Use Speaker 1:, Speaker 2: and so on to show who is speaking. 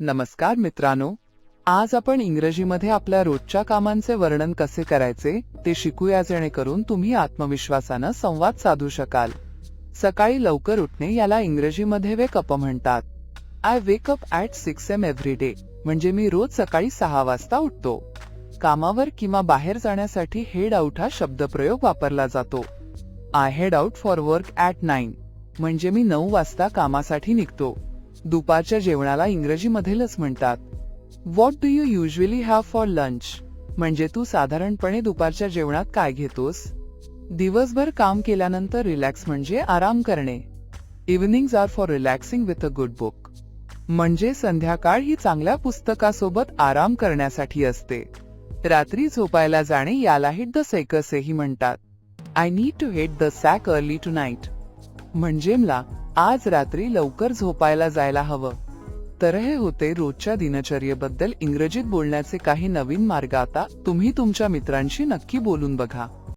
Speaker 1: नमस्कार मित्रांनो आज आपण इंग्रजीमध्ये आपल्या रोजच्या कामांचे वर्णन कसे करायचे ते शिकूया जेणेकरून तुम्ही आत्मविश्वासानं संवाद साधू शकाल. सकाळी लवकर उठणे याला इंग्रजीमध्ये वेक अप म्हणतात. I wake up six M every day म्हणजे मी रोज सकाळी सहा वाजता उठतो. कामावर किंवा बाहेर जाण्यासाठी हेड आउट हा शब्दप्रयोग वापरला जातो. I head out for work at nine म्हणजे मी नऊ वाजता कामासाठी निघतो. दुपारच्या जेवणाला इंग्रजीमधीलच म्हणतात. What do you usually have for lunch म्हणजे तू साधारणपणे दुपारच्या जेवणात काय घेतोस? दिवसभर काम केल्यानंतर रिलॅक्स म्हणजे आराम करणे. Evenings are for relaxing with a good book म्हणजे संध्याकाळ ही चांगल्या पुस्तकासोबत आराम करण्यासाठी असते. रात्री झोपायला जाणे याला हिट द सेक असेही म्हणतात. I need to hit the sack early tonight म्हणजे मला आज रात्री लवकर झोपायला जायला हवं. तर हे होते रोजच्या दिनचर्येबद्दल इंग्रजीत बोलण्याचे काही नवीन मार्ग आता तुम्ही तुमच्या मित्रांशी नक्की बोलून बघा.